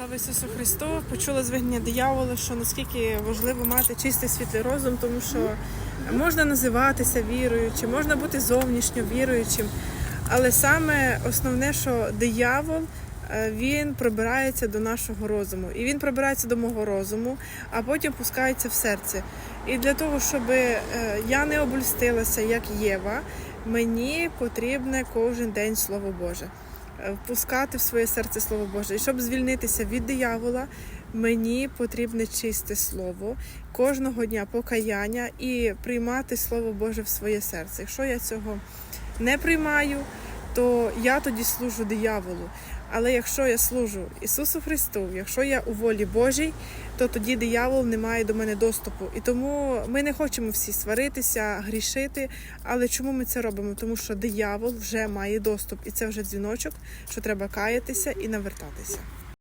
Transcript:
Слава Ісусу Христу! Почула з вигнання диявола, що наскільки важливо мати чистий світлий розум, тому що можна називатися віруючим, можна бути зовнішньо віруючим, але саме основне, що диявол е, він пробирається до нашого розуму, і він пробирається до мого розуму, а потім пускається в серце. І для того, щоб е, я не обольстилася, як Єва, мені потрібне кожен день Слово Боже впускати в своє серце Слово Боже. І щоб звільнитися від диявола, мені потрібне чисте слово кожного дня покаяння і приймати Слово Боже в своє серце. Якщо я цього не приймаю, то я тоді служу дияволу. Але якщо я служу Ісусу Христу, якщо я у волі Божій, то тоді диявол не має до мене доступу. І тому ми не хочемо всі сваритися, грішити. Але чому ми це робимо? Тому що диявол вже має доступ, і це вже дзвіночок, що треба каятися і навертатися.